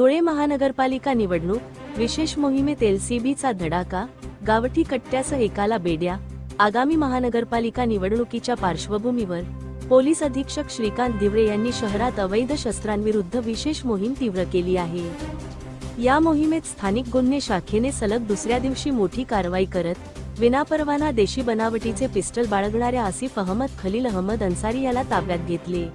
धुळे महानगरपालिका निवडणूक विशेष मोहिमेत एलसीबीचा धडाका गावठी कट्ट्यासह एकाला बेड्या आगामी महानगरपालिका निवडणुकीच्या पार्श्वभूमीवर पोलीस अधीक्षक श्रीकांत दिवरे यांनी शहरात अवैध शस्त्रांविरुद्ध विशेष मोहीम तीव्र केली आहे. या मोहिमेत स्थानिक गुन्हे शाखेने सलग दुसऱ्या दिवशी मोठी कारवाई करत विनापरवाना देशी बनावटीचे पिस्टल बाळगणाऱ्या आसिफ अहमद खलील अहमद अन्सारी याला ताब्यात घेतले.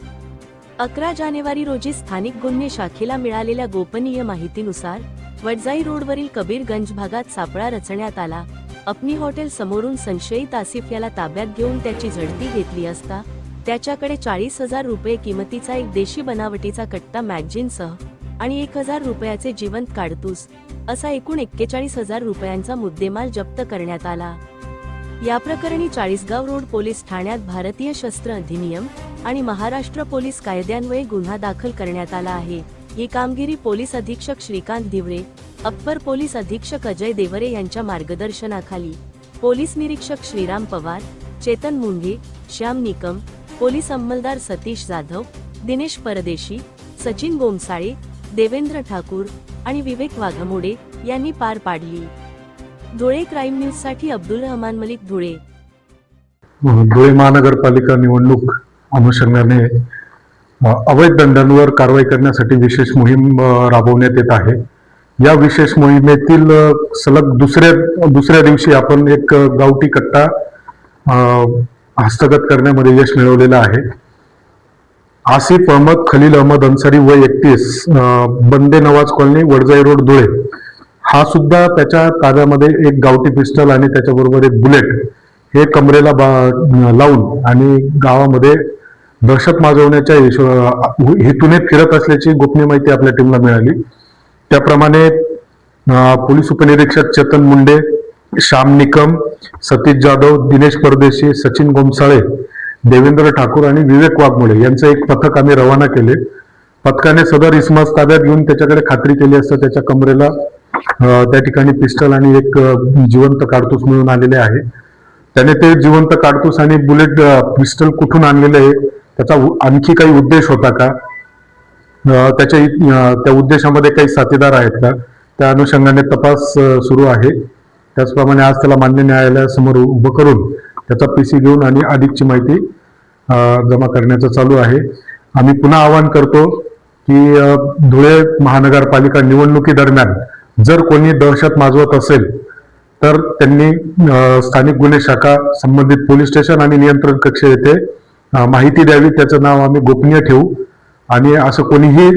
अकरा जानेवारी रोजी स्थानिक गुन्हे शाखेला मिळालेल्या गोपनीय माहितीनुसार वडजाई रोडवरील कबीरगंज भागात सापळा रचण्यात आला. अपनी हॉटेल समोरून संशयित आसिफ याला ताब्यात घेऊन त्याची झडती घेतली असता त्याच्याकडे चाळीस हजार रुपये किमतीचा एक देशी बनावटीचा कट्टा मॅगझिनसह आणि एक हजार रुपयाचे जिवंत काडतूस असा एकूण एक्केचाळीस हजार रुपयांचा मुद्देमाल जप्त करण्यात आला. या प्रकरणी चाळीसगाव रोड पोलीस ठाण्यात भारतीय शस्त्र अधिनियम आणि महाराष्ट्र पोलीस कायद्यान्वये गुन्हा दाखल करण्यात आला आहे. ही कामगिरी पोलीस अधीक्षक श्रीकांत दिवरे अप्पर पोलीस अधीक्षक अजय देवरे यांच्या मार्गदर्शनाखाली. पोलीस निरीक्षक श्रीराम पवार चेतन मुंगे श्याम निकम पोलीस अंमलदार सतीश जाधव दिनेश परदेशी सचिन गोमसाळे देवेंद्र ठाकूर आणि विवेक वाघमोडे यांनी पार पाडली. धुळे क्राईम न्यूजसाठी अब्दुल रहमान मलिक धुळे. धुळे महानगरपालिका निवडणूक अनुषंगाने अवैध दंडांवर कारवाई करण्यासाठी विशेष मोहीम राबवण्यात येत आहे. या विशेष मोहिमेतील सलग दुसऱ्या दुसऱ्या दिवशी आपण एक गावठी कट्टा हस्तगत करण्यामध्ये यश मिळवलेलं आहे. आसिफ अहमद खलील अहमद अन्सारी व एकतीस बंदे नवाज कॉलनी वडजाई रोड धुळे. हा सुद्धा त्याच्या ताब्यामध्ये एक गावठी पिस्टल आणि त्याच्याबरोबर एक बुलेट हे कमरेला बा- लावून आणि गावामध्ये दहशत माजवण्याच्या हेतूने फिरत असल्याची गोपनीय माहिती आपल्या टीमला मिळाली. त्याप्रमाणे पोलीस उपनिरीक्षक चेतन मुंडे श्याम निकम सतीश जाधव दिनेश परदेशी सचिन गोमसाळे देवेंद्र ठाकूर आणि विवेक वाघमोळे यांचं एक पथक आम्ही रवाना केले. पथकाने सदर इसमास ताब्यात घेऊन त्याच्याकडे खात्री केली असता त्याच्या कमरेला त्या ठिकाणी पिस्टल आणि एक जिवंत काडतूस मिळून आलेले आहे. त्याने ते जिवंत काडतूस आणि बुलेट पिस्टल कुठून आणलेले आहे त्याचा आणखी काही उद्देश होता का? त्याच्या त्या उद्देशामध्ये काही साथीदार आहेत का? त्या अनुषंगाने तपास सुरू आहे. त्याचप्रमाणे आज त्याला मान्य न्यायालयासमोर उभं करून त्याचा पीसी घेऊन आणि अधिकची माहिती अं, जमा करण्याचं चालू आहे. आम्ही पुन्हा आवाहन करतो की धुळे महानगरपालिका निवडणुकीदरम्यान जर कोणी दहशत माजवत असेल तर त्यांनी स्थानिक गुन्हे शाखा संबंधित पोलीस स्टेशन आणि नियंत्रण कक्ष येथे माहिती द्यावी त्याचं नाव आम्ही गोपनीय ठेवू. आणि असं कोणीही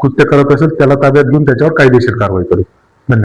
कृत्य करत असेल त्याला ताब्यात घेऊन त्याच्यावर कायदेशीर कारवाई करू.